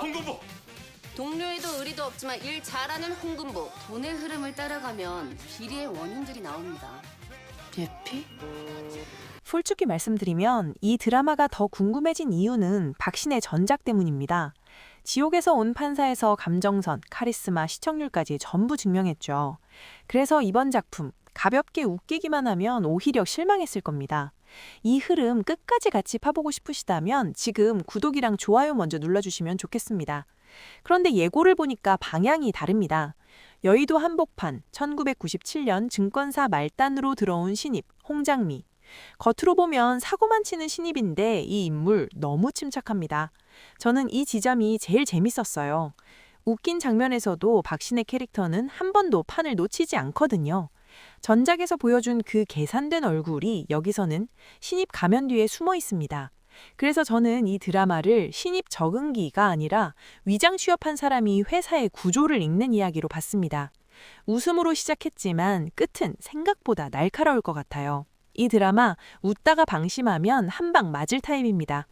홍금보 동료에도 의리도 없지만 일 잘하는 홍금보. 돈의 흐름을 따라가면 비리의 원흉들이 나옵니다. 예피? 솔직히 말씀드리면 이 드라마가 더 궁금해진 이유는 박신의 전작 때문입니다. 지옥에서 온 판사에서 감정선, 카리스마, 시청률까지 전부 증명했죠. 그래서 이번 작품 가볍게 웃기기만 하면 오히려 실망했을 겁니다. 이 흐름 끝까지 같이 파보고 싶으시다면 지금 구독이랑 좋아요 먼저 눌러주시면 좋겠습니다. 그런데 예고를 보니까 방향이 다릅니다. 여의도 한복판 1997년 증권사 말단으로 들어온 신입 홍장미. 겉으로 보면 사고만 치는 신입인데 이 인물 너무 침착합니다. 저는 이 지점이 제일 재밌었어요. 웃긴 장면에서도 박신의 캐릭터는 한 번도 판을 놓치지 않거든요. 전작에서 보여준 그 계산된 얼굴이 여기서는 신입 가면 뒤에 숨어 있습니다. 그래서 저는 이 드라마를 신입 적응기가 아니라 위장 취업한 사람이 회사의 구조를 읽는 이야기로 봤습니다. 웃음으로 시작했지만 끝은 생각보다 날카로울 것 같아요. 이 드라마 웃다가 방심하면 한 방 맞을 타입입니다.